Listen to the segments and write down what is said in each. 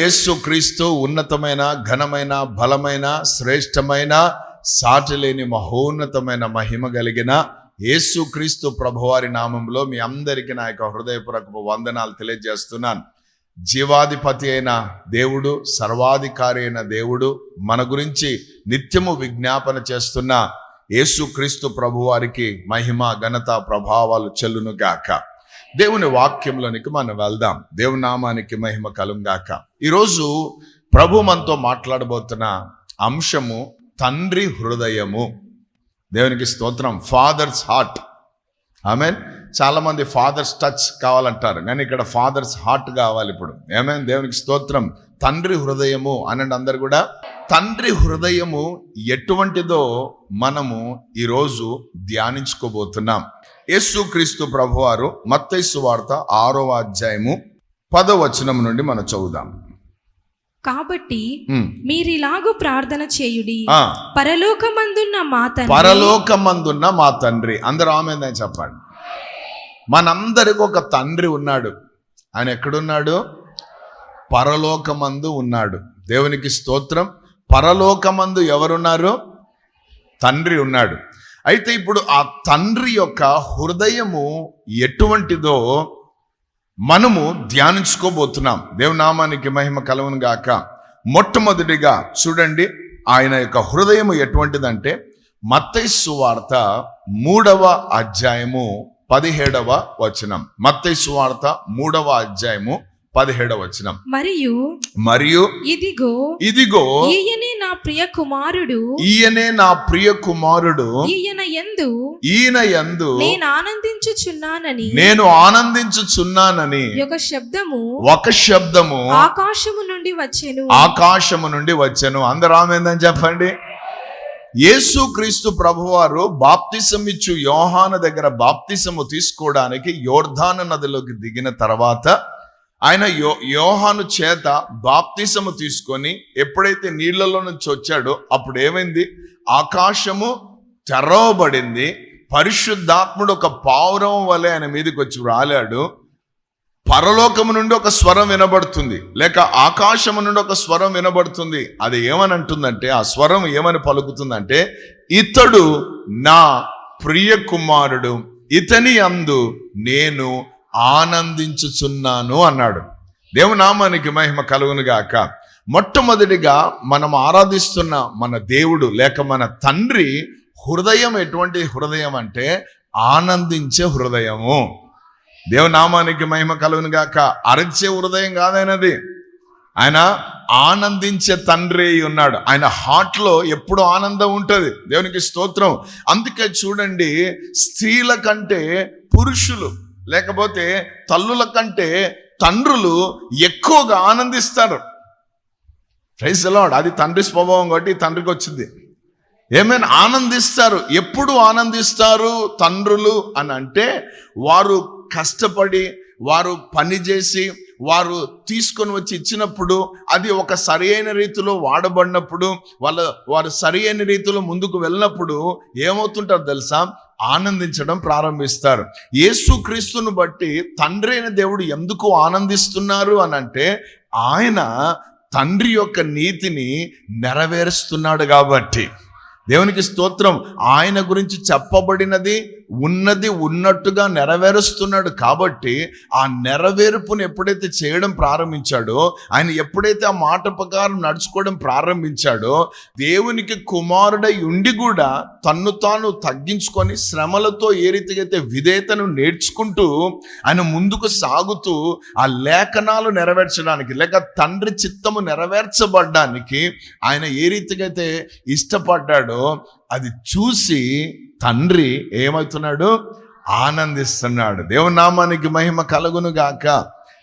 యేసు క్రీస్తు ఉన్నతమైన ఘనమైన బలమైన శ్రేష్టమైన సాటి లేని మహోన్నతమైన మహిమ కలిగిన యేసు క్రీస్తు ప్రభువారి నామంలో మీ అందరికీ నా యొక్క హృదయపూర్వక వందనాలు తెలియజేస్తున్నాను. జీవాధిపతి అయిన దేవుడు సర్వాధికారి అయిన దేవుడు మన గురించి నిత్యము విజ్ఞాపన చేస్తున్న యేసుక్రీస్తు ప్రభువారికి మహిమ ఘనత ప్రభావాలు చెల్లును గాక దేవుని వాక్యంలోనికి మనం వెళ్దాం. దేవుని నామానికి మహిమ కలుగాక ఈరోజు ప్రభు మనతో మాట్లాడబోతున్న అంశము తండ్రి హృదయము. దేవునికి స్తోత్రం. ఫాదర్స్ హార్ట్ ఐ మీన్ చాలామంది ఫాదర్స్ టచ్ కావాలంటారు. కానీ ఇక్కడ ఫాదర్స్ హార్ట్ కావాలి ఇప్పుడు. ఏమేన్ దేవునికి స్తోత్రం. తండ్రి హృదయము అనండి అందరు కూడా. తండ్రి హృదయము ఎటువంటిదో మనము ఈరోజు ధ్యానించుకోబోతున్నాం. యేసు క్రీస్తు ప్రభువారు మత్తైసు వార్త ఆరో అధ్యాయము పదవచనం నుండి మనం చదువుదాం. కాబట్టి. మీరిలాగు ప్రార్థన చేయుడి. పరలోకమందున్న మా తండ్రి. పరలోకమందున్న మా తండ్రి. అందరూ ఆమెందని చెప్పండి. మనందరికి ఒక తండ్రి ఉన్నాడు. ఆయన ఎక్కడున్నాడు? పరలోకమందు ఉన్నాడు. దేవునికి స్తోత్రం. పరలోకమందు ఎవరున్నారు? తండ్రి ఉన్నాడు. అయితే ఇప్పుడు ఆ తండ్రి యొక్క హృదయము ఎటువంటిదో మనము ధ్యానించుకోబోతున్నాం. దేవునామానికి మహిమ కలుగును గాక. మొట్టమొదటిగా చూడండి ఆయన యొక్క హృదయం ఎటువంటిదంటే మత్తైసు వార్త మూడవ అధ్యాయము పదిహేడవ వచనం. మత్తైసు వార్త మూడవ అధ్యాయము పదిహేడవ వచనం. మరియు మరియు ఇదిగో ఇదిగో ఈయనే నా ప్రియ కుమారుడు ఈయనే నా ప్రియ కుమారుడు ఈయన ఎందు ఈయన యందు నేను ఆనందించుచున్నానని. నేను ఆనందించుచున్నానని ఒక శబ్దము ఒక శబ్దము ఆకాశము నుండి వచ్చెను. ఆకాశము నుండి వచ్చాను. అందరూ ఆమెందని చెప్పండి? యేసు క్రీస్తు ప్రభువారు బాప్తిసం ఇచ్చు యోహాను దగ్గర బాప్తిసము తీసుకోవడానికి యోర్ధాన నదిలోకి దిగిన తర్వాత ఆయన యో యోహాను చేత బాప్తిసము తీసుకొని ఎప్పుడైతే నీళ్ళలో నుంచి వచ్చాడో అప్పుడు ఏమైంది ఆకాశము తెరవబడింది. పరిశుద్ధాత్ముడు ఒక పావురం వలె ఆయన మీదకి వచ్చి రాలాడు. పరలోకము నుండి ఒక స్వరం వినబడుతుంది. లేక ఆకాశము నుండి ఒక స్వరం వినబడుతుంది. అది ఏమని అంటుందంటే ఆ స్వరం ఏమని పలుకుతుందంటే ఇతడు నా ప్రియ కుమారుడు ఇతని అందు నేను ఆనందించుచున్నాను అన్నాడు. దేవునామానికి మహిమ కలుగునుగాక మొట్టమొదటిగా మనం ఆరాధిస్తున్న మన దేవుడు లేక మన తండ్రి హృదయం ఎటువంటి హృదయం అంటే ఆనందించే హృదయము. దేవునామానికి మహిమ కలుగునుగాక అరచే హృదయం కాదైనది. ఆయన ఆనందించే తండ్రి అయి ఉన్నాడు. ఆయన హార్ట్లో ఎప్పుడు ఆనందం ఉంటుంది. దేవునికి స్తోత్రం. అందుకే చూడండి స్త్రీల కంటే పురుషులు లేకపోతే తల్లుల కంటే తండ్రులు ఎక్కువగా ఆనందిస్తారు. ప్రైజ్ లార్డ్ అది తండ్రి స్వభావం కాబట్టి తండ్రికి వచ్చింది. ఏమైనా? ఆనందిస్తారు. ఎప్పుడు ఆనందిస్తారు తండ్రులు అని అంటే వారు కష్టపడి వారు పని చేసి వారు తీసుకొని వచ్చి ఇచ్చినప్పుడు అది ఒక సరియైన రీతిలో వాడబడినప్పుడు వాళ్ళ వారు సరియైన రీతిలో ముందుకు వెళ్ళినప్పుడు ఏమవుతుంటారు తెలుసా? ఆనందించడం ప్రారంభిస్తారు. యేసుక్రీస్తును బట్టి తండ్రి అయిన దేవుడు ఎందుకు ఆనందిస్తున్నారు అని అంటే ఆయన తండ్రి యొక్క నీతిని నెరవేరుస్తున్నాడు కాబట్టి. దేవునికి స్తోత్రం. ఆయన గురించి చెప్పబడినది ఉన్నది ఉన్నట్టుగా నెరవేరుస్తున్నాడు కాబట్టి ఆ నెరవేర్పును ఎప్పుడైతే చేయడం ప్రారంభించాడో ఆయన ఎప్పుడైతే ఆ మాట ప్రకారం నడుచుకోవడం ప్రారంభించాడో దేవునికి కుమారుడై ఉండి కూడా తన్ను తాను తగ్గించుకొని శ్రమలతో ఏ రీతిగా అయితే విధేయతను నేర్చుకుంటూ ఆయన ముందుకు సాగుతూ ఆ లేఖనాలు నెరవేర్చడానికి లేక తండ్రి చిత్తము నెరవేర్చబడ్డానికి ఆయన ఏ రీతిగా అయితే ఇష్టపడ్డాడో అది చూసి తండ్రి ఏమవుతున్నాడు? ఆనందిస్తున్నాడు. దేవుని నామానికి మహిమ కలుగును గాక.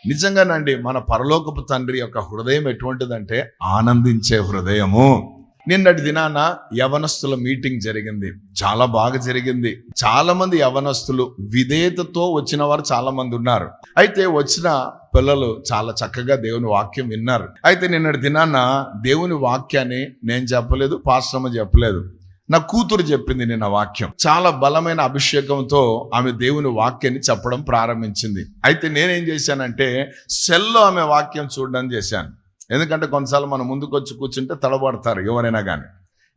నిజంగానండి మన పరలోకపు తండ్రి యొక్క హృదయం ఎటువంటిదంటే ఆనందించే హృదయము. నిన్నటి దినాన యవనస్తుల మీటింగ్ జరిగింది. చాలా బాగా జరిగింది. చాలా మంది యవనస్తులు విధేయతతో వచ్చిన వారు చాలా మంది ఉన్నారు. అయితే వచ్చిన పిల్లలు చాలా చక్కగా దేవుని వాక్యం విన్నారు. అయితే నిన్నటి దినాన దేవుని వాక్యాన్ని నేను చెప్పలేదు పాశ్రమ చెప్పలేదు. నా కూతురు చెప్పింది నిన్న వాక్యం. చాలా బలమైన అభిషేకంతో ఆమె దేవుని వాక్యాన్ని చెప్పడం ప్రారంభించింది. అయితే నేనేం చేశానంటే సెల్లో ఆమె వాక్యం చూడడం చేశాను. ఎందుకంటే కొన్నిసార్లు మనం ముందుకు వచ్చి కూర్చుంటే తడబడతారు ఎవరైనా కానీ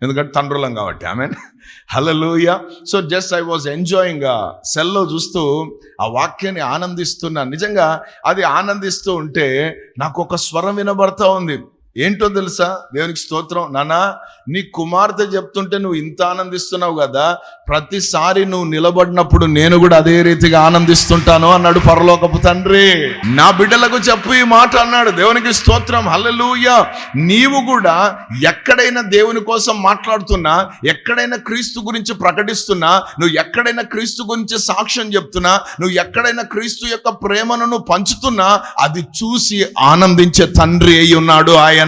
ఎందుకంటే తండ్రులం కాబట్టి. ఆమె హలలోయ so just I was enjoying సెల్లో చూస్తూ ఆ వాక్యాన్ని ఆనందిస్తున్నాను నిజంగా అది ఆనందిస్తూ ఉంటే నాకు ఒక స్వరం వినబడతా ఉంది. ఏంటో తెలుసా? దేవునికి స్తోత్రం. నానా నీ కుమార్తె చెప్తుంటే నువ్వు ఇంత ఆనందిస్తున్నావు కదా? ప్రతిసారి నువ్వు నిలబడినప్పుడు నేను కూడా అదే రీతిగా ఆనందిస్తుంటాను అన్నాడు పరలోకపు తండ్రి. నా బిడ్డలకు చెప్పు ఈ మాట అన్నాడు. దేవునికి స్తోత్రం. హల్లెలూయ. నీవు కూడా ఎక్కడైనా దేవుని కోసం మాట్లాడుతున్నా ఎక్కడైనా క్రీస్తు గురించి ప్రకటిస్తున్నా నువ్వు ఎక్కడైనా క్రీస్తు గురించి సాక్ష్యం చెప్తున్నా నువ్వు ఎక్కడైనా క్రీస్తు యొక్క ప్రేమను నువ్వు పంచుతున్నా అది చూసి ఆనందించే తండ్రి అయి ఉన్నాడు ఆయన.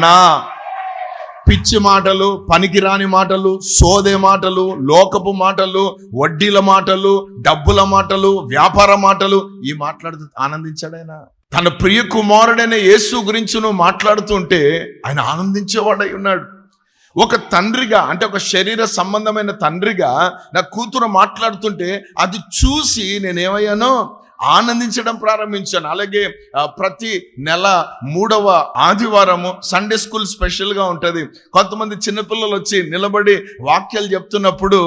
పిచ్చి మాటలు పనికిరాని మాటలు సోదే మాటలు లోకపు మాటలు వడ్డీల మాటలు డబ్బుల మాటలు వ్యాపార మాటలు ఈ మాట్లాడుతూ ఆనందించాడైనా తన ప్రియ కుమారుడైన యేసు గురించి నువ్వు మాట్లాడుతుంటే ఆయన ఆనందించేవాడై ఉన్నాడు. ఒక తండ్రిగా అంటే ఒక శరీర సంబంధమైన తండ్రిగా నా కూతురు మాట్లాడుతుంటే అది చూసి నేనేమయ్యానో ఆనందించడం ప్రారంభించాను. అలాగే ప్రతి నెల మూడవ ఆదివారము సండే స్కూల్ స్పెషల్గా ఉంటుంది. కొంతమంది చిన్నపిల్లలు వచ్చి నిలబడి వాక్యాలు చెప్తున్నప్పుడు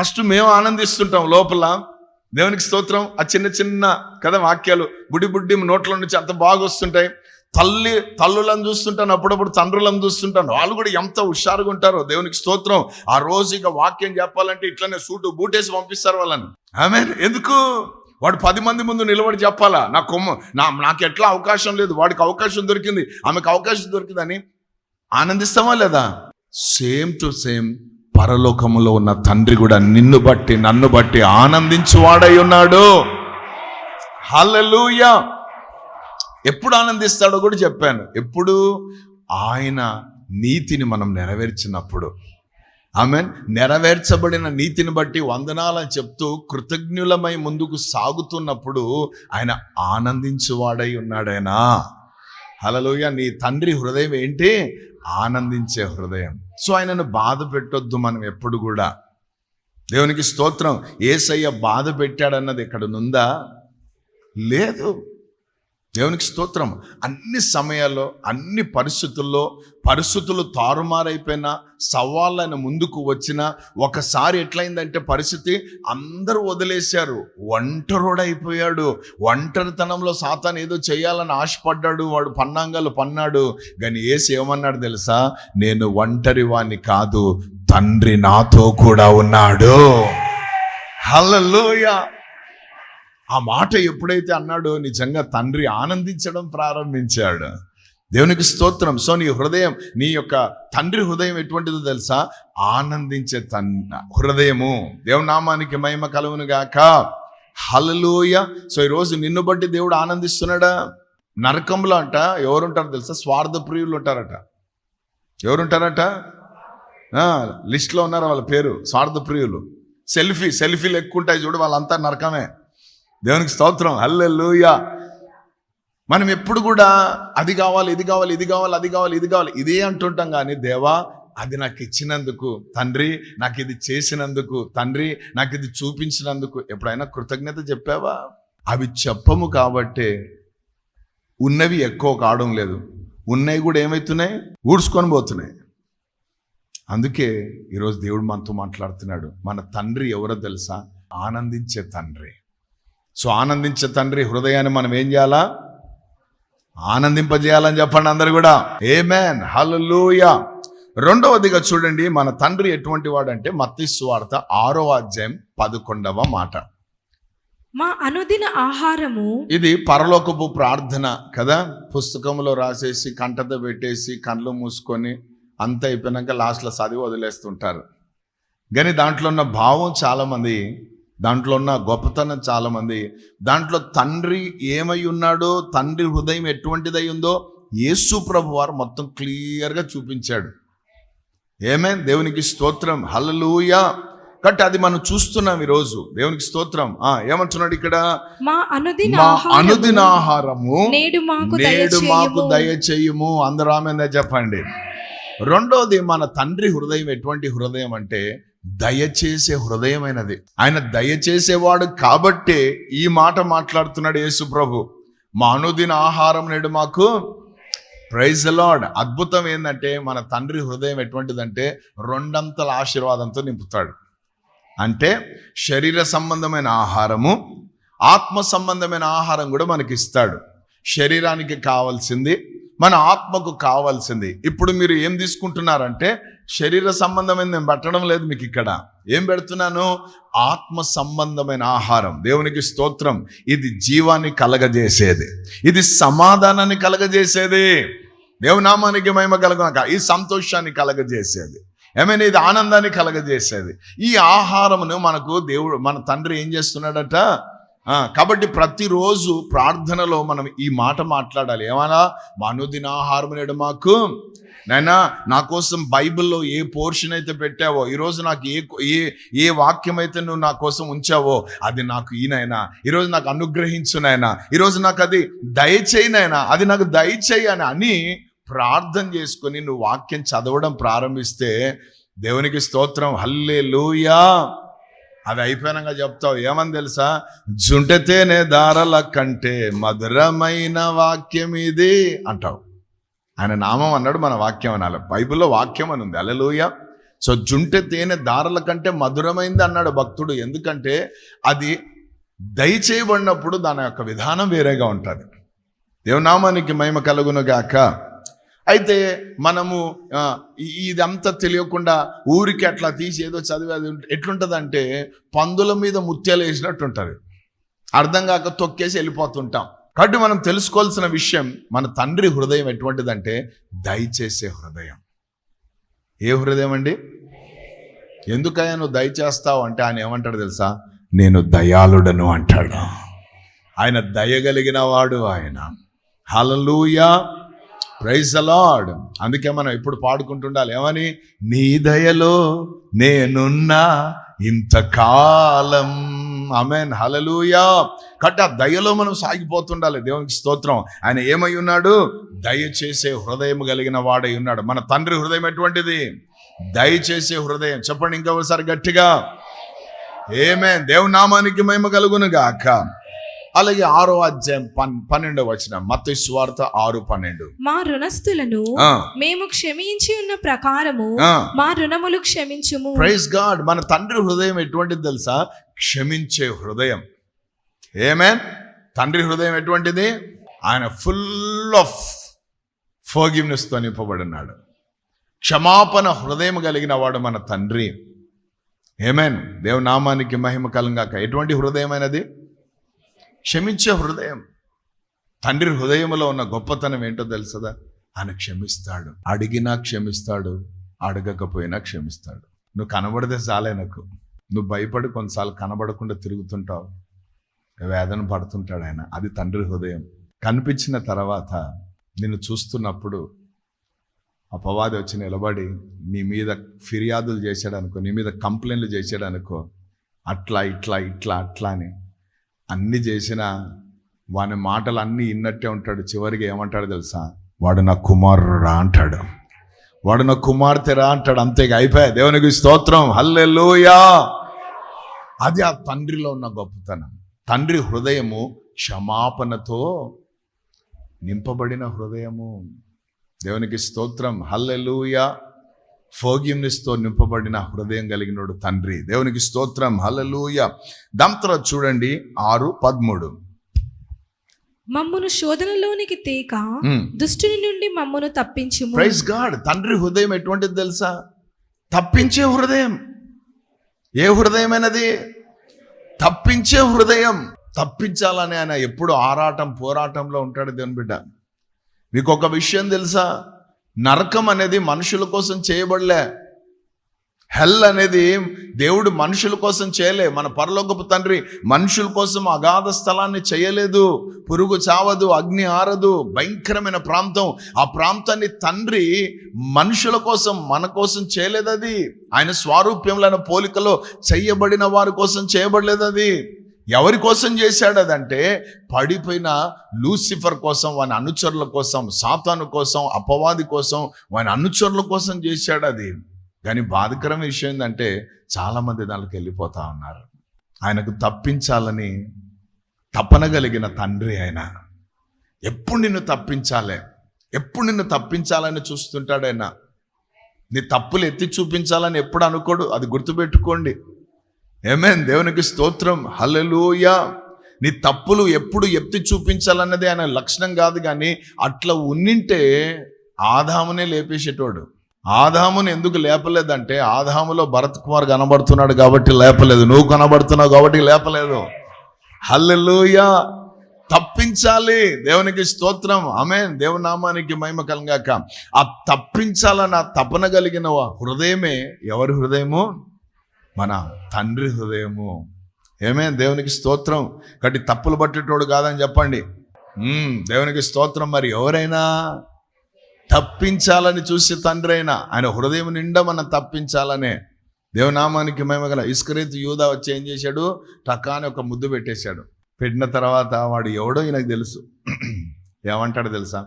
ఫస్ట్ మేము ఆనందిస్తుంటాం లోపల. దేవునికి స్తోత్రం. ఆ చిన్న చిన్న కదా వాక్యాలు బుడి బుడ్డి నోట్ల నుంచి అంత బాగా వస్తుంటాయి. తల్లి తల్లులను చూస్తుంటాను అప్పుడప్పుడు తండ్రులను చూస్తుంటాను. వాళ్ళు కూడా ఎంత హుషారుగా ఉంటారో దేవునికి స్తోత్రం. ఆ రోజు ఇక వాక్యం చెప్పాలంటే ఇట్లనే సూటు బూటేసి పంపిస్తారు వాళ్ళని. ఆమె ఎందుకు? వాడు పది మంది ముందు నిలబడి చెప్పాలా? నా కొమ్మ నా నాకు ఎట్లా అవకాశం లేదు? వాడికి అవకాశం దొరికింది. ఆమెకు అవకాశం దొరికిందని ఆనందిస్తామా లేదా? సేమ్ టు సేమ్ పరలోకములో ఉన్న తండ్రి కూడా నిన్ను బట్టి నన్ను బట్టి ఆనందించువాడై ఉన్నాడు. హల్లెలూయా ఎప్పుడు ఆనందిస్తాడో కూడా చెప్పాను. ఎప్పుడు ఆయన నీతిని మనం నెరవేర్చినప్పుడు ఆమె నెరవేర్చబడిన నీతిని బట్టి వందనాలని చెప్తూ కృతజ్ఞులమై ముందుకు సాగుతున్నప్పుడు ఆయన ఆనందించువాడై ఉన్నాడైనా? హలలోయ నీ తండ్రి హృదయం ఏంటి? ఆనందించే హృదయం. సో ఆయనను బాధ పెట్టొద్దు మనం ఎప్పుడు కూడా. దేవునికి స్తోత్రం. ఏసయ్య బాధ పెట్టాడన్నది ఇక్కడ నుందా? లేదు. దేవునికి స్తోత్రం అన్ని సమయాల్లో అన్ని పరిస్థితుల్లో పరిస్థితులు తారుమారైపోయినా సవాళ్ళని ముందుకు వచ్చిన ఒకసారి ఎట్లయిందంటే పరిస్థితి అందరూ వదిలేశారు. ఒంటరుడైపోయాడు. ఒంటరితనంలో సాతాన్ ఏదో చేయాలని ఆశపడ్డాడు వాడు పన్నాంగాలు పన్నాడు. కానీ ఏసి ఏమన్నాడు తెలుసా? నేను ఒంటరి వాణ్ణి కాదు తండ్రి నాతో కూడా ఉన్నాడు. హల్లెలూయా! ఆ మాట ఎప్పుడైతే అన్నాడో నిజంగా తండ్రి ఆనందించడం ప్రారంభించాడు. దేవునికి స్తోత్రం. సో నీ హృదయం నీ యొక్క తండ్రి హృదయం ఎటువంటిదో తెలుసా? ఆనందించే తన్ హృదయము. దేవునామానికి మహిమ కలువును గాక. హలలోయ సో ఈరోజు నిన్ను బట్టి దేవుడు ఆనందిస్తున్నాడా? నరకంలో అంట. ఎవరుంటారో తెలుసా? స్వార్థ ప్రియులు ఉంటారట. ఎవరుంటారట? లిస్ట్లో ఉన్నారు వాళ్ళ పేరు? స్వార్థ ప్రియులు. సెల్ఫీ సెల్ఫీలు ఎక్కువ ఉంటాయి చూడు వాళ్ళంతా నరకమే. దేవునికి స్తోత్రం. హల్లెల్లుయా మనం ఎప్పుడు కూడా అది కావాలి ఇది కావాలి ఇది కావాలి అది కావాలి ఇది కావాలి ఇదే అంటుంటాం కానీ దేవా అది నాకు ఇచ్చినందుకు తండ్రి నాకు ఇది చేసినందుకు తండ్రి నాకు ఇది చూపించినందుకు ఎప్పుడైనా కృతజ్ఞత చెప్పావా? అవి చెప్పము కాబట్టే ఉన్నవి ఎక్కువ కావడం లేదు. ఉన్నవి కూడా ఏమవుతున్నాయి ఊడ్చుకొని పోతున్నాయి. అందుకే ఈరోజు దేవుడు మనతో మాట్లాడుతున్నాడు. మన తండ్రి ఎవరో తెలుసా? ఆనందించే తండ్రి. సో ఆనందించే తండ్రి హృదయాన్ని మనం ఏం చేయాలా? ఆనందింపజేయాలని చెప్పండి అందరు కూడా. ఏ మ్యాన్ హల్లెలూయా రెండవదిగా చూడండి మన తండ్రి ఎటువంటి వాడంటే మత్తిస్సు వార్త ఆరో అధ్యాయం పదకొండవ మాట. మా అనుదిన ఆహారము ఇది పరలోకపు ప్రార్థన కదా? పుస్తకంలో రాసేసి కంటతో పెట్టేసి కళ్ళు మూసుకొని అంత అయిపోయినాక లాస్ట్లో చదివి వదిలేస్తుంటారు. కానీ దాంట్లో ఉన్న భావం చాలామంది దాంట్లో ఉన్న గొప్పతనం చాలామంది. దాంట్లో తండ్రి ఏమై ఉన్నాడో తండ్రి హృదయం ఎటువంటిదై ఉందో యేసు ప్రభు వారు మొత్తం క్లియర్గా చూపించాడు. ఏమే దేవునికి స్తోత్రం. హల్లెలూయా కాబట్టి అది మనం చూస్తున్నాం ఈరోజు. దేవునికి స్తోత్రం. ఆ ఏమంటున్నాడు ఇక్కడ? మా అనుదిన ఆహారము అనుదిన ఆహారము నేడు మాకు నేడు మాకు దయచేయము దయచేయము అందరూ ఆమె చెప్పండి. రెండోది మన తండ్రి హృదయం ఎటువంటి హృదయం అంటే దయచేసే హృదయమైనది. ఆయన దయచేసేవాడు కాబట్టే ఈ మాట మాట్లాడుతున్నాడు యేసు ప్రభు. మా అనుదిన ఆహారం నేడు మాకు ప్రైజ్ లార్డ్. అద్భుతం ఏంటంటే మన తండ్రి హృదయం ఎటువంటిదంటే రెండంతల ఆశీర్వాదంతో నింపుతాడు. అంటే శరీర సంబంధమైన ఆహారము ఆత్మ సంబంధమైన ఆహారం కూడా మనకి ఇస్తాడు శరీరానికి కావాల్సింది మన ఆత్మకు కావాల్సింది. ఇప్పుడు మీరు ఏం తీసుకుంటున్నారంటే శరీర సంబంధమైన నేను పెట్టడం లేదు మీకు ఇక్కడ. ఏం పెడుతున్నాను? ఆత్మ సంబంధమైన ఆహారం. దేవునికి స్తోత్రం. ఇది జీవాన్ని కలగజేసేది. ఇది సమాధానాన్ని కలగజేసేది. దేవునామానికి మహిమ కలగక ఈ సంతోషాన్ని కలగజేసేది. ఏమైనా ఇది ఆనందాన్ని కలగజేసేది. ఈ ఆహారమును మనకు దేవుడు మన తండ్రి ఏం చేస్తున్నాడట? కాబట్టి ప్రతిరోజు ప్రార్థనలో మనం ఈ మాట మాట్లాడాలి. ఏమన్నా? మనుదిన నేడు మాకు. నైనా నా కోసం బైబిల్లో ఏ పోర్షన్ అయితే పెట్టావో ఈరోజు నాకు ఏ ఏ ఏ వాక్యం అయితే నువ్వు నా కోసం ఉంచావో అది నాకు ఈయనైనా ఈరోజు నాకు అనుగ్రహించునైనా ఈరోజు నాకు అది దయచేయి అది నాకు దయచేయి అని ప్రార్థన చేసుకొని నువ్వు వాక్యం చదవడం ప్రారంభిస్తే దేవునికి స్తోత్రం. హల్లే అది అయిపోయినాక చెప్తావు. ఏమని తెలుసా? జుంటతేనే దారల కంటే మధురమైన వాక్యం ఇది అంటావు. ఆయన నామం అన్నాడు మన వాక్యం అనాలి. బైబిల్లో వాక్యం అని ఉంది. అలలోయ సో జుంటె తేనె దారల కంటే మధురమైంది అన్నాడు భక్తుడు. ఎందుకంటే అది దయచేయబడినప్పుడు దాని యొక్క విధానం వేరేగా ఉంటుంది. దేవనామానికి మహిమ కలుగునుగాక గాక. అయితే మనము ఇదంతా తెలియకుండా ఊరికి అట్లా తీసి ఏదో చదివేది అది ఎట్లుంటుందంటే పందుల మీద ముత్యాలు వేసినట్టు ఉంటుంది అర్థం కాక తొక్కేసి వెళ్ళిపోతుంటాం. కాబట్టి మనం తెలుసుకోవాల్సిన విషయం మన తండ్రి హృదయం ఎటువంటిదంటే దయచేసే హృదయం. ఏ హృదయం అండి? ఎందుకయ్యా నువ్వు దయచేస్తావు అంటే ఆయన ఏమంటాడు తెలుసా? నేను దయాళుడను అంటాడు. ఆయన దయగలిగిన వాడు ఆయన. హలలుయా ప్రైజ్ అలాడ్ అందుకే మనం ఇప్పుడు పాడుకుంటుండాలి. ఏమని? నీ దయలో నేనున్నా ఇంతకాలం. అమెన్ హలలుయా కట్ట దయలో మనం సాగిపోతుండాలి. దేవునికి స్తోత్రం. ఆయన ఏమై ఉన్నాడు? దయచేసే హృదయం కలిగిన వాడై ఉన్నాడు. మన తండ్రి హృదయం ఎటువంటిది? దయచేసే హృదయం. చెప్పండి ఇంకొకసారి గట్టిగా. ఏమే దేవునామానికి మేము కలుగును గాక అలాగే ఆరో అధ్యాయం పన్ పన్నెండవ వచ్చిన మత స్వార్థ ఆరు పన్నెండు. మా రుణస్థులను మేము క్షమించి ఉన్న ప్రకారము. మా రుణములు క్షమించుము. ప్రైజ్ గాడ్ మన తండ్రి హృదయం ఎటువంటిది తెలుసా? క్షమించే హృదయం. ఏమేన్ తండ్రి హృదయం ఎటువంటిది? ఆయన ఫుల్ ఆఫ్ ఫోగివ్నెస్తో నింపబడినాడు. క్షమాపణ హృదయం కలిగిన వాడు మన తండ్రి. ఏమేన్ దేవునామానికి మహిమ కలంగాక. ఎటువంటి హృదయమైనది? క్షమించే హృదయం. తండ్రి హృదయంలో ఉన్న గొప్పతనం ఏంటో తెలుసదా? ఆయన క్షమిస్తాడు. అడిగినా క్షమిస్తాడు. అడగకపోయినా క్షమిస్తాడు. నువ్వు కనబడితే చాలే నాకు. నువ్వు భయపడి కొన్నిసార్లు కనబడకుండా తిరుగుతుంటావు. వేదన పడుతుంటాడు ఆయన. అది తండ్రి హృదయం. కనిపించిన తర్వాత నిన్ను చూస్తున్నప్పుడు అపవాది వచ్చి నిలబడి నీ మీద ఫిర్యాదులు చేశాడు అనుకో నీ మీద కంప్లైంట్లు చేశాడనుకో అట్లా ఇట్లా ఇట్లా అట్లా అని అన్ని చేసిన వాని మాటలు అన్నీ ఇన్నట్టే ఉంటాడు. చివరికి ఏమంటాడు తెలుసా? వాడు నా కుమారుడు అంటాడు. వాడు నా కుమార్తెరా అంటాడు. అంతేగా అయిపోయా దేవునికి స్తోత్రం. హల్లెలూయా. అది ఆ తండ్రిలో ఉన్న గొప్పతనం. తండ్రి హృదయము క్షమాపణతో నింపబడిన హృదయము. దేవునికి స్తోత్రం. హల్లెలూయా. ఫోగిమ్నిస్తో నింపబడిన హృదయం కలిగినోడు తండ్రి. దేవునికి స్తోత్రం. హల్లెలూయా. దాంతో చూడండి. ఆరు పదమూడు. మమ్మును శోధనలోనికి తేక. దుష్టుని నుండి మమ్మును తప్పించుము. Praise God. తండ్రి హృదయం ఎటువంటిది తెలుసా? తప్పించే హృదయం. ఏ హృదయమైనది? తప్పించే హృదయం. తప్పించాలని ఆయన ఎప్పుడు ఆరాటం పోరాటంలో ఉంటాడు దేవుని బిడ్డ. మీకు ఒక విషయం తెలుసా? నరకం అనేది మనుషుల కోసం చేయబడలే. హెల్ అనేది దేవుడు మనుషుల కోసం చేయలే. మన పరలోకపు తండ్రి మనుషుల కోసం అగాధ స్థలాన్ని చేయలేదు. పురుగు చావదు అగ్ని ఆరదు. భయంకరమైన ప్రాంతం. ఆ ప్రాంతాన్ని తండ్రి మనుషుల కోసం మన కోసం చేయలేదు అది ఆయన స్వారూప్యంలో పోలికలో చేయబడిన వారి కోసం చేయబడలేదు అది ఎవరి కోసం చేశాడు అదంటే పడిపోయిన లూసిఫర్ కోసం వాని అనుచరుల కోసం సాతాను కోసం అపవాది కోసం వాని అనుచరుల కోసం చేశాడు అది. కానీ బాధకరం విషయం ఏంటంటే చాలామంది దానికి వెళ్ళిపోతా ఉన్నారు. ఆయనకు తప్పించాలని తపన కలిగిన తండ్రి ఆయన. ఎప్పుడు నిన్ను తప్పించాలే? ఎప్పుడు నిన్ను తప్పించాలని చూస్తుంటాడు ఆయన? నీ తప్పులు ఎత్తి చూపించాలని ఎప్పుడు అనుకోడు? అది గుర్తుపెట్టుకోండి. ఏమేన్ దేవునికి స్తోత్రం. హలలోయ నీ తప్పులు ఎప్పుడు ఎత్తి చూపించాలన్నది ఆయన లక్షణం కాదు కానీ అట్లా ఉన్నింటే ఆదామునే లేపేసేటోడు. ఆదాముని ఎందుకు లేపలేదంటే ఆదాములో భరత్ కుమార్ కనబడుతున్నాడు కాబట్టి లేపలేదు. నువ్వు కనబడుతున్నావు కాబట్టి లేపలేదు. హల్లెలూయ తప్పించాలి. దేవునికి స్తోత్రం. ఆమె దేవునామానికి మహిమ కలంగాక. ఆ తప్పించాలన్న తపన కలిగిన హృదయమే ఎవరి హృదయము? మన తండ్రి హృదయము. ఏమే? దేవునికి స్తోత్రం. కాబట్టి తప్పులు పట్టేటోడు కాదని చెప్పండి. దేవునికి స్తోత్రం మరి ఎవరైనా తప్పించాలని చూసే తండ్రి అయినా ఆయన హృదయం నిండా మనం తప్పించాలనే దేవనామానికి మేము గల ఇస్కరేత్ యూదా వచ్చి ఏం చేశాడు? టకాని ఒక ముద్దు పెట్టేశాడు. పెట్టిన తర్వాత వాడు ఎవడో ఈయనకు తెలుసు. ఏమంటాడు తెలుసా?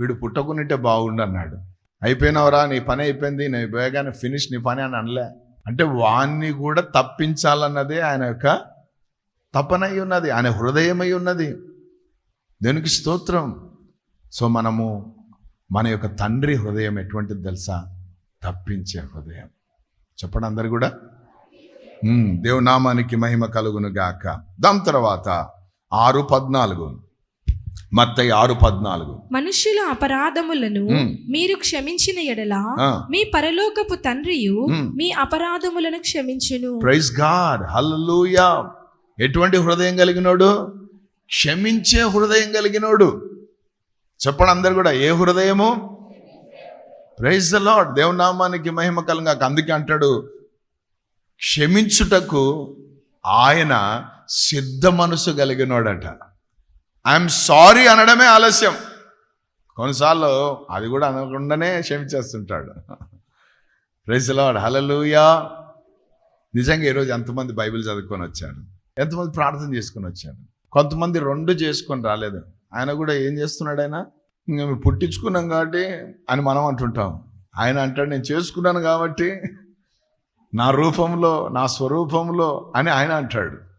వీడు పుట్టకునింటే బాగుండు అన్నాడు. అయిపోయినవరా నీ పని అయిపోయింది నీ వేగానే ఫినిష్ నీ పని అని అనలే. అంటే వాణ్ణి కూడా తప్పించాలన్నదే ఆయన యొక్క తపనై ఉన్నది. ఆయన హృదయమై ఉన్నది. దేనికి స్తోత్రం. సో మనము మన యొక్క తండ్రి హృదయం ఎటువంటిది తెలుసా? తప్పించే హృదయం. చెప్పండి అందరు కూడా. దేవునామానికి మహిమ కలుగును గాక. దాని తర్వాత ఆరు పద్నాలుగు. మత్తయి ఆరు పద్నాలుగు. మనుష్యుల అపరాధములను. మీరు క్షమించిన ఎడల మీ పరలోకపు తండ్రియు. మీ అపరాధములను క్షమించును. ప్రైజ్ గాడ్ హల్లెలూయా ఎటువంటి హృదయం కలిగినోడు? క్షమించే హృదయం కలిగినోడు. చెప్పండి అందరు కూడా ఏ హృదయము? ప్రైజ్ ద లార్డ్ దేవునామానికి మహిమ కలంగా అందుకే అంటాడు క్షమించుటకు ఆయన సిద్ధ మనసు కలిగినోడట. ఐఎమ్ సారీ అనడమే ఆలస్యం. కొన్నిసార్లు అది కూడా అనకుండానే క్షమించేస్తుంటాడు. ప్రైజ్ హలలుయా నిజంగా ఈరోజు ఎంతమంది బైబిల్ చదువుకొని వచ్చారు? ఎంతమంది ప్రార్థన చేసుకొని వచ్చారు? కొంతమంది రెండు చేసుకొని రాలేదు. ఆయన కూడా ఏం చేస్తున్నాడు ఆయన? మేము పుట్టించుకున్నాం కాబట్టి అని మనం అంటుంటాం. ఆయన అంటాడు నేను చేసుకున్నాను కాబట్టి నా రూపంలో నా స్వరూపంలో అని ఆయన అంటాడు.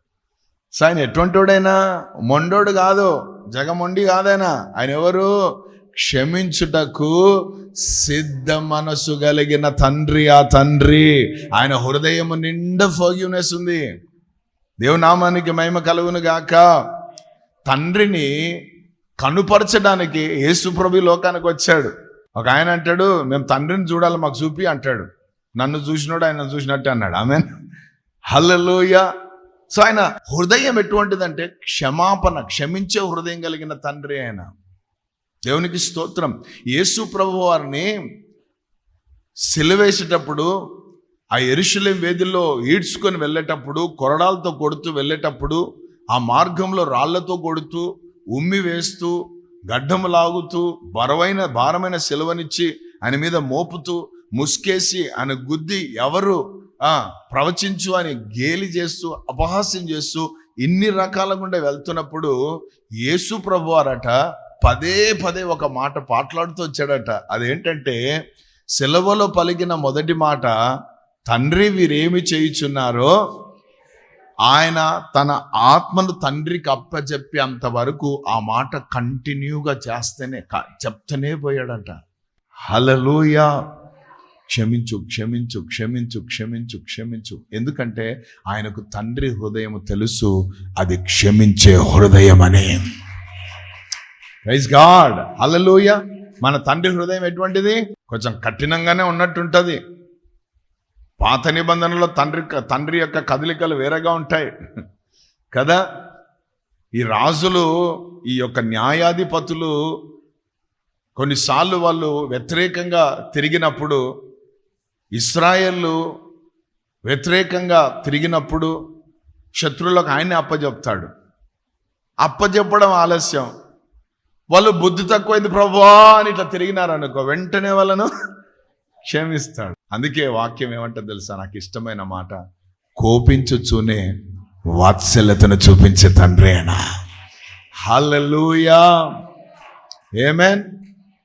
సో ఆయన ఎటువంటివాడైనా మొండోడు కాదు. జగమొండి కాదైనా. ఆయన ఎవరు? క్షమించుటకు సిద్ధ మనసు కలిగిన తండ్రి ఆ తండ్రి. ఆయన హృదయము నిండా ఫోగ్యూనెస్ ఉంది. దేవునామానికి మహిమ కలుగును గాక. తండ్రిని కనుపరచడానికి యేసుప్రభు లోకానికి వచ్చాడు. ఒక ఆయన అంటాడు మేము తండ్రిని చూడాలి మాకు చూపి అంటాడు. నన్ను చూసినోడు ఆయన చూసినట్టు అన్నాడు. ఆమె హల్లెలూయా. సో ఆయన హృదయం ఎటువంటిదంటే క్షమాపణ క్షమించే హృదయం కలిగిన తండ్రి ఆయన. దేవునికి స్తోత్రం. యేసు ప్రభు వారిని సిలువేసేటప్పుడు ఆ ఎరుషలేం వేదిలో ఈడ్చుకొని వెళ్ళేటప్పుడు కొరడాలతో కొడుతూ వెళ్ళేటప్పుడు ఆ మార్గంలో రాళ్ళతో కొడుతూ ఉమ్మి వేస్తూ గడ్డము లాగుతూ బరువైన భారమైన సెలవనిచ్చి ఆయన మీద మోపుతూ ముసుకేసి ఆయన గుద్ది ఎవరు ప్రవచించు అని గేలి చేస్తూ అపహాస్యం చేస్తూ ఇన్ని రకాల గుండా వెళ్తున్నప్పుడు యేసు ప్రభు వారట పదే పదే ఒక మాట పాట్లాడుతూ వచ్చాడట. అదేంటంటే సెలవులో పలికిన మొదటి మాట తండ్రి వీరేమి చేయుచున్నారో ఆయన తన ఆత్మను తండ్రికి అప్పచెప్పేంత వరకు ఆ మాట కంటిన్యూగా చేస్తేనే క- చెప్తూనే పోయాడట. హలలోయ క్షమించు క్షమించు క్షమించు క్షమించు క్షమించు. ఎందుకంటే ఆయనకు తండ్రి హృదయం తెలుసు అది క్షమించే హృదయం అని రైస్ గాడ్. అలలోయ మన తండ్రి హృదయం ఎటువంటిది? కొంచెం కఠినంగానే ఉన్నట్టుంటుంది. పాత నిబంధనలో తండ్రి తండ్రి యొక్క కదలికలు వేరేగా ఉంటాయి. కదా? ఈ రాజులు ఈ యొక్క న్యాయాధిపతులు కొన్నిసార్లు వాళ్ళు వ్యతిరేకంగా తిరిగినప్పుడు ఇస్రాయేళ్ళు వ్యతిరేకంగా తిరిగినప్పుడు శత్రువులకు ఆయన్ని అప్పజెప్తాడు. అప్పజెప్పడం ఆలస్యం. వాళ్ళు బుద్ధి తక్కువైంది ప్రభా అని ఇట్లా తిరిగినారనుకో వెంటనే వాళ్ళను క్షమిస్తాడు. అందుకే వాక్యం ఏమంటే తెలుసా? నాకు ఇష్టమైన మాట కోపించుచూనే వాత్సల్యతను చూపించే తండ్రి అయినా. హల్లెలూయా. ఏమేన్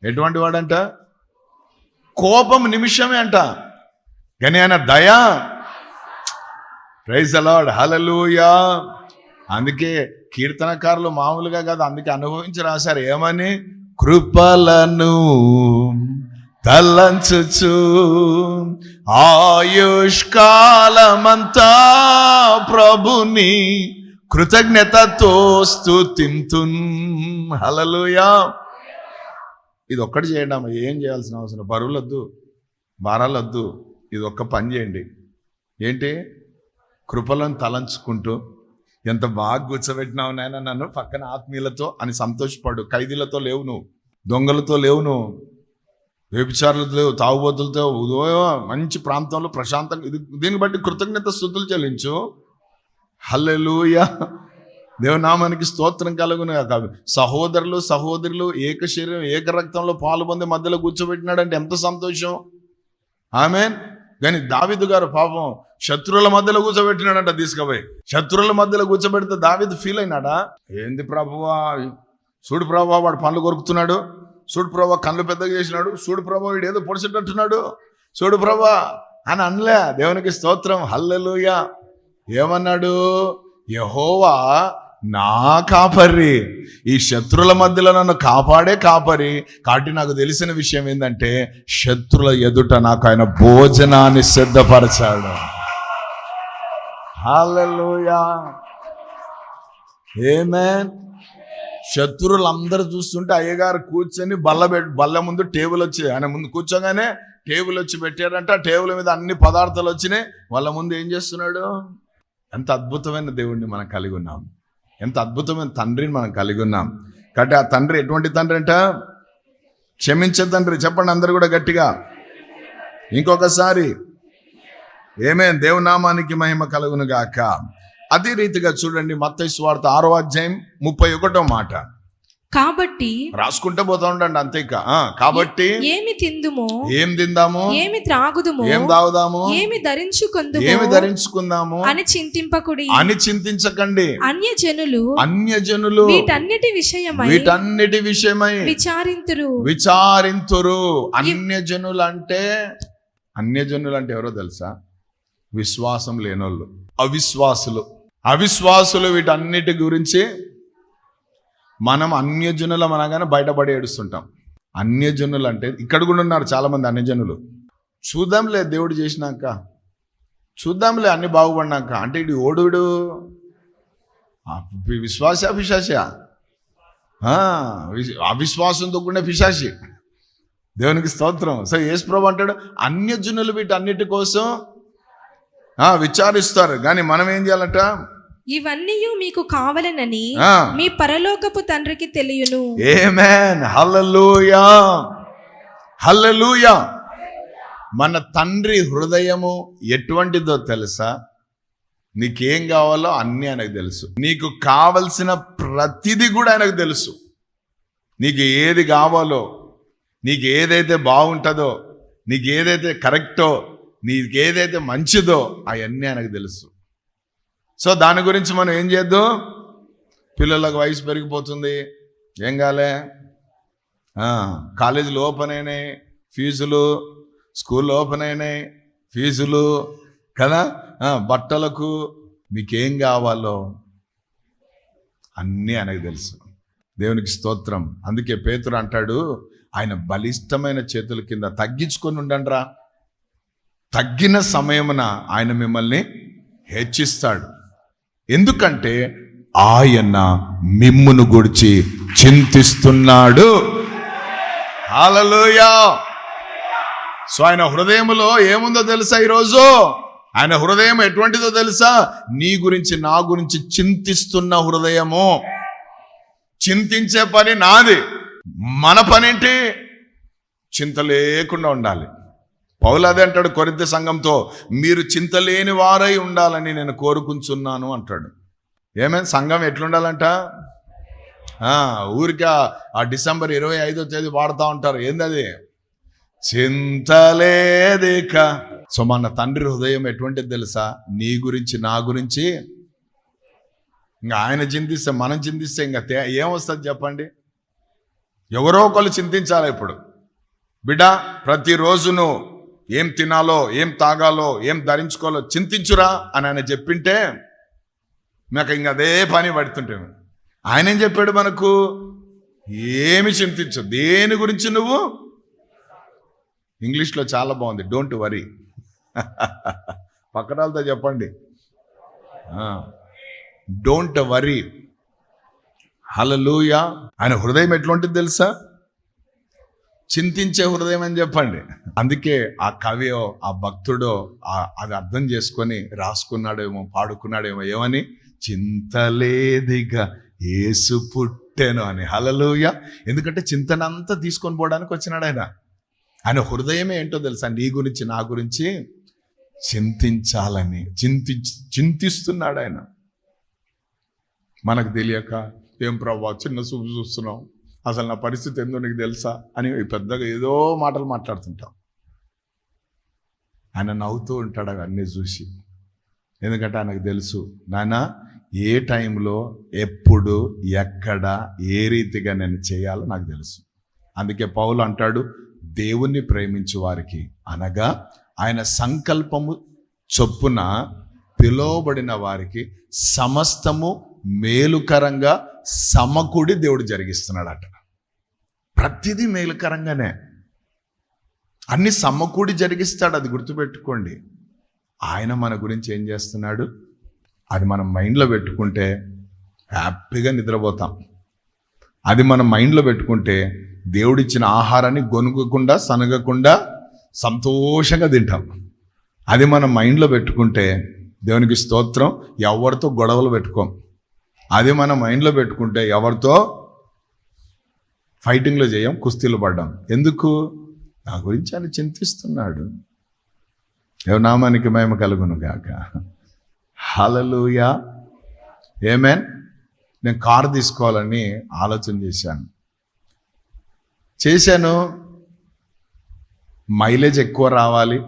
ఎటువంటి వాడంట? కోపం నిమిషమే అంట. కానీ ఆయన దయా. ప్రైజ్ అలాడ్ హలలుయా అందుకే కీర్తనకారులు మామూలుగా కాదు అందుకే అనుభవించి రాశారు. ఏమని? కృపలను తలంచుచు ఆయుష్కాలమంతా ప్రభుని కృతజ్ఞతతో స్థుతింతున్ హలలుయా ఇది ఒక్కటి చేయండి అమ్మ ఏం చేయాల్సిన అవసరం? బరువులొద్దు భారాలొద్దు. ఇది ఒక్క పని చేయండి. ఏంటి? కృపలను తలంచుకుంటూ ఎంత బాగా కూర్చోబెట్టినావు నాయన నన్ను పక్కన ఆత్మీయులతో అని సంతోషపడు. ఖైదీలతో లేవు నువ్వు. దొంగలతో లేవు నువ్వు. వ్యభిచారులతో లేవు తాగుబోతులతో ఉదయం మంచి ప్రాంతంలో ప్రశాంతంగా ఇది దీన్ని బట్టి కృతజ్ఞత స్థుతులు చెల్లించు. హల్లెలూయ. దేవనామానికి స్తోత్రం కలుగును కాదు సహోదరులు సహోదరులు ఏక శరీరం ఏక రక్తంలో పాలు పొంది మధ్యలో కూర్చోబెట్టినాడంటే ఎంత సంతోషం. ఆమె కానీ దావిదు గారు పాపం శత్రువుల మధ్యలో కూర్చోబెట్టినాడంట తీసుకుపోయి. శత్రువుల మధ్యలో కూర్చోబెడితే దావిదు ఫీల్ అయినాడా? ఏంది ప్రభువా? చూడు ప్రభా వాడు పండ్లు కొరుకుతున్నాడు. చూడు ప్రభా కళ్ళు పెద్దగా చేసినాడు. చూడు ప్రభా వీడు ఏదో పొడిచేటట్టున్నాడు. చూడు ప్రభా అని అనలే. దేవునికి స్తోత్రం. హల్లెలూయా. ఏమన్నాడు? యహోవా నా కాపరి. ఈ శత్రుల మధ్యలో నన్ను కాపాడే కాపరి. కాబట్టి నాకు తెలిసిన విషయం ఏంటంటే శత్రుల ఎదుట నాకు ఆయన భోజనాన్ని సిద్ధపరచాడు. హల్లెలూయా. ఏమేన్ శత్రువులు చూస్తుంటే అయ్యగారు కూర్చొని బల్ల బల్ల ముందు టేబుల్ వచ్చి ఆయన ముందు కూర్చోగానే టేబుల్ వచ్చి పెట్టారంట. టేబుల్ మీద అన్ని పదార్థాలు వచ్చినాయి. వాళ్ళ ముందు ఏం చేస్తున్నాడు? ఎంత అద్భుతమైన దేవుణ్ణి మనం కలిగి ఉన్నాం. ఎంత అద్భుతమైన తండ్రిని మనం కలిగి ఉన్నాం. కాబట్టి ఆ తండ్రి ఎటువంటి తండ్రి అంట? క్షమించే తండ్రి. చెప్పండి అందరు కూడా గట్టిగా. ఇంకొకసారి. ఏమే దేవునామానికి మహిమ కలుగును గాక అదే రీతిగా చూడండి మత్తయి స్వార్థ ఆరో అధ్యాయం ముప్పై ఒకటో మాట. కాబట్టి రాసుకుంటే పోతా ఉండండి అంతే కాబట్టి ఏమి తిందుమో? ఏం తిందాము? ఏమి త్రాగుదుమో? ఏం తాగుదాము? ఏమి ధరించుకుందుమో? ఏమి ధరించుకుందాము? అని చింతింపకుడి. అని చింతించకండి. అన్య జనులు అన్యజనులు. వీటన్నిటి విషయమై వీటన్నిటి విషయమై విచారింతురు. విచారింతురు. అన్యజనులు అంటే అన్యజనులు అంటే ఎవరో తెలుసా? విశ్వాసం లేనోళ్ళు. అవిశ్వాసులు. అవిశ్వాసులు వీటన్నిటి గురించి మనం అన్యజనులం అనగానే బయటపడి ఏడుస్తుంటాం. అన్యజనులు అంటే ఇక్కడ కూడా ఉన్నారు చాలామంది అన్యజనులు. చూద్దాంలే దేవుడు చేసినాక. చూద్దాంలే అన్ని బాగుపడినాక. అంటే ఇది ఓడుడు. విశ్వాస పిశాస అవిశ్వాసంతో కూడిన పిశాసి దేవునికి స్తోత్రం. సో యేసు ప్రభు అంటాడు అన్యజనులు వీటన్నిటి కోసం విచారిస్తారు. కానీ మనం ఏం చేయాలంట? ఇవన్నీ మీకు కావలనని. మీ పరలోకపు తండ్రికి తెలియను. ఏమేన్ హల్లెలూయా హల్లెలూయా మన తండ్రి హృదయము ఎటువంటిదో తెలుసా? నీకేం కావాలో అన్నీ ఆయనకు తెలుసు. నీకు కావలసిన ప్రతిదీ కూడా ఆయనకు తెలుసు. నీకు ఏది కావాలో నీకు ఏదైతే బాగుంటుందో నీకు ఏదైతే కరెక్టో నీకు ఏదైతే మంచిదో అవన్నీ ఆయనకు తెలుసు. సో దాని గురించి మనం ఏం చేద్దాం? పిల్లలకు వయసు పెరిగిపోతుంది. ఏం కాలే? కాలేజీలు ఓపెన్ అయినాయి ఫీజులు స్కూల్ ఓపెన్ అయినాయి ఫీజులు కదా? బట్టలకు మీకేం కావాలో అన్నీ ఆయనకు తెలుసు. దేవునికి స్తోత్రం. అందుకే పేతురు అంటాడు ఆయన బలిష్టమైన చేతుల కింద తగ్గించుకొని ఉండండిరా. తగ్గిన సమయమున ఆయన మిమ్మల్ని హెచ్చిస్తాడు. ఎందుకంటే ఆయన మిమ్మును గుడిచి చింతిస్తున్నాడు. హల్లెలూయా సో ఆయన హృదయములో ఏముందో తెలుసా ఈరోజు? ఆయన హృదయం ఎటువంటిదో తెలుసా? నీ గురించి నా గురించి చింతిస్తున్న హృదయము. చింతించే పని నాది. మన పనేంటి? చింత లేకుండా ఉండాలి. పౌలు అదే అంటాడు కొరింత సంఘంతో మీరు చింతలేని వారై ఉండాలని నేను కోరుకుంటున్నాను అంటాడు. ఏమైనా సంఘం ఎట్లుండాలంట? ఊరిక ఊరికే ఆ- డిసెంబర్ ఇరవై ఐదో తేదీ వాడుతూ ఉంటారు. ఏందది? చింతలేదిక సో మన తండ్రి హృదయం ఎటువంటిది తెలుసా? నీ గురించి నా గురించి. ఇంకా ఆయన చింతిస్తే మనం చింతిస్తే ఇంకా తే- ఏమొస్తుంది చెప్పండి? ఎవరో ఒకళ్ళు చింతించాలి ఇప్పుడు. బిడ్డ ప్రతిరోజును ఏం తినాలో ఏం తాగాలో ఏం ధరించుకోవాలో చింతించురా అని ఆయన చెప్పింటే మాకు ఇంక అదే పని పడుతుంటాము ఆయన ఏం చెప్పాడు మనకు? ఏమి చింతించు దేని గురించి నువ్వు? ఇంగ్లీష్లో చాలా బాగుంది డోంట్ వరీ పక్కనాలతో చెప్పండి. డోంట్ వరీ హలలుయా ఆయన హృదయం ఎట్లుంటుంది తెలుసా? చింతించే హృదయం అని చెప్పండి. అందుకే ఆ కవియో ఆ భక్తుడో అది అర్థం చేసుకొని రాసుకున్నాడేమో పాడుకున్నాడేమో ఏమని? చింతలేదిగా ఏసు పుట్టెను అని. హలలుయ ఎందుకంటే చింతనంతా తీసుకొని పోవడానికి వచ్చినాడు ఆయన. ఆయన హృదయమే ఏంటో తెలుసా? నీ గురించి నా గురించి చింతించాలని చింతి చింతిస్తున్నాడు ఆయన. మనకు తెలియక ఏం ప్రభా చిన్న చూపు చూస్తున్నాం అసలు నా పరిస్థితి ఏందో నీకు తెలుసా అని పెద్దగా ఏదో మాటలు మాట్లాడుతుంటాం. ఆయన నవ్వుతూ ఉంటాడు అవన్నీ చూసి. ఎందుకంటే ఆయనకు తెలుసు నాన్న ఏ టైంలో ఎప్పుడు ఎక్కడ ఏ రీతిగా నేను చేయాలో నాకు తెలుసు. అందుకే పౌలు అంటాడు దేవుణ్ణి ప్రేమించు వారికి. అనగా ఆయన సంకల్పము చొప్పున పిలువబడిన వారికి సమస్తము మేలుకరంగా సమకూడి దేవుడు జరిగిస్తున్నాడట. ప్రతిదీ మేలుకరంగానే. అన్ని సమకూడి జరిగిస్తాడు అది గుర్తుపెట్టుకోండి. ఆయన మన గురించి ఏం చేస్తున్నాడు? అది మనం మైండ్లో పెట్టుకుంటే హ్యాపీగా నిద్రపోతాం. అది మనం మైండ్లో పెట్టుకుంటే దేవుడిచ్చిన ఆహారాన్ని గొనుగకుండా సనగకుండా సంతోషంగా తింటాం. అది మనం మైండ్లో పెట్టుకుంటే దేవునికి స్తోత్రం ఎవరితో గొడవలు పెట్టుకోం. అది మనం మైండ్లో పెట్టుకుంటే ఎవరితో ఫైటింగ్లో చేయం కుస్తీలు పడ్డాం. ఎందుకు? నా గురించి ఆయన చింతిస్తున్నాడు. నామానికి మేము కలుగును గాక. హలలుయా ఏమేన్ నేను కారు తీసుకోవాలని ఆలోచన చేశాను. చేశాను. మైలేజ్ ఎక్కువ రావాలి.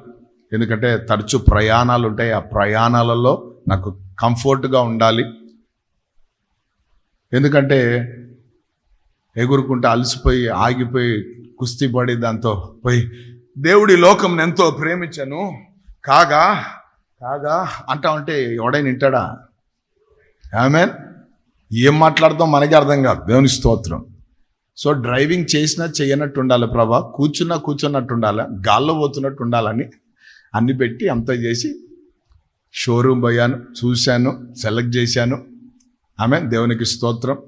ఎందుకంటే తరచు ప్రయాణాలు ఉంటాయి. ఆ ప్రయాణాలలో నాకు కంఫర్ట్గా ఉండాలి. ఎందుకంటే ఎగురుకుంటూ అలసిపోయి ఆగిపోయి కుస్తీ పడి దాంతో పోయి దేవుడి లోకం ఎంతో ప్రేమించాను. కాగా కాగా అంటా ఉంటే ఎవడైనా వింటాడా? ఆమె ఏం మాట్లాడతాం మనకి అర్థం కాదు. దేవుని స్తోత్రం. సో డ్రైవింగ్ చేసినా చేయనట్టు ఉండాలి ప్రభా. కూర్చున్నా కూర్చున్నట్టు ఉండాలి గాల్లో పోతున్నట్టు ఉండాలని అన్ని పెట్టి అంతా చేసి షోరూమ్ పోయాను చూశాను సెలెక్ట్ చేశాను. ఆమె దేవునికి స్తోత్రం.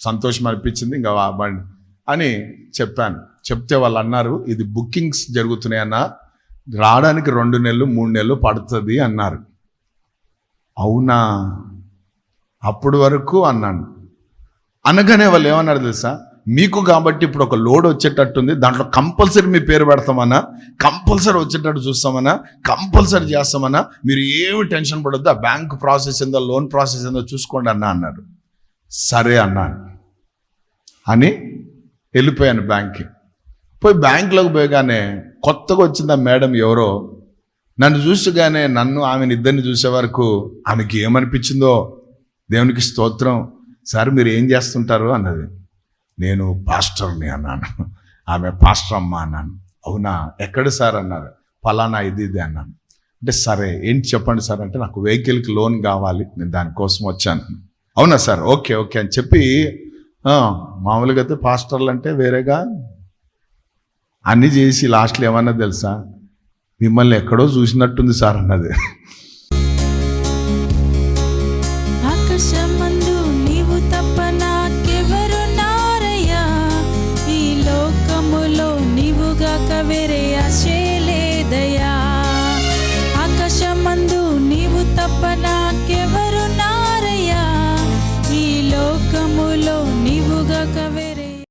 సంతోషం అనిపించింది ఇంకా వా- బండి అని చెప్పాను. చెప్తే వాళ్ళు అన్నారు ఇది బుకింగ్స్ జరుగుతున్నాయన్న రావడానికి రెండు నెలలు మూడు నెలలు పడుతుంది అన్నారు. అవునా? అప్పుడు వరకు అన్నాను. అనగానే వాళ్ళు ఏమన్నారు తెలుసా? మీకు కాబట్టి ఇప్పుడు ఒక లోడ్ వచ్చేటట్టుంది దాంట్లో కంపల్సరీ మీ పేరు పెడతామన్నా కంపల్సరీ వచ్చేటట్టు చూస్తామన్నా కంపల్సరీ చేస్తామన్నా మీరు ఏమి టెన్షన్ పడొద్దు ఆ బ్యాంక్ ప్రాసెస్ ఏందో లోన్ ప్రాసెస్ ఏందో చూసుకోండి అన్నా అన్నారు సరే అన్నాను. అని వెళ్ళిపోయాను బ్యాంక్కి. పోయి బ్యాంకులోకి పోయగానే కొత్తగా వచ్చింది ఆ మేడం ఎవరో నన్ను చూసగానే నన్ను ఆమెను ఇద్దరిని చూసే వరకు ఆమెకి ఏమనిపించిందో దేవునికి స్తోత్రం సార్ మీరు ఏం చేస్తుంటారు? అన్నది. నేను పాస్టర్ని అన్నాను. ఆమె పాస్టర్ అమ్మ అన్నాను. అవునా? ఎక్కడ సార్? అన్నారు. ఫలానా ఇది ఇది అన్నాను. అంటే సరే ఏంటి చెప్పండి సార్? అంటే నాకు వెహికల్కి లోన్ కావాలి. నేను దానికోసం వచ్చాను. అవునా సార్? ఓకే ఓకే అని చెప్పి మామూలుగా అయితే పాస్టర్లు అంటే వేరేగా అన్నీ చేసి లాస్ట్లో ఏమన్నా తెలుసా? మిమ్మల్ని ఎక్కడో చూసినట్టుంది సార్ అన్నది.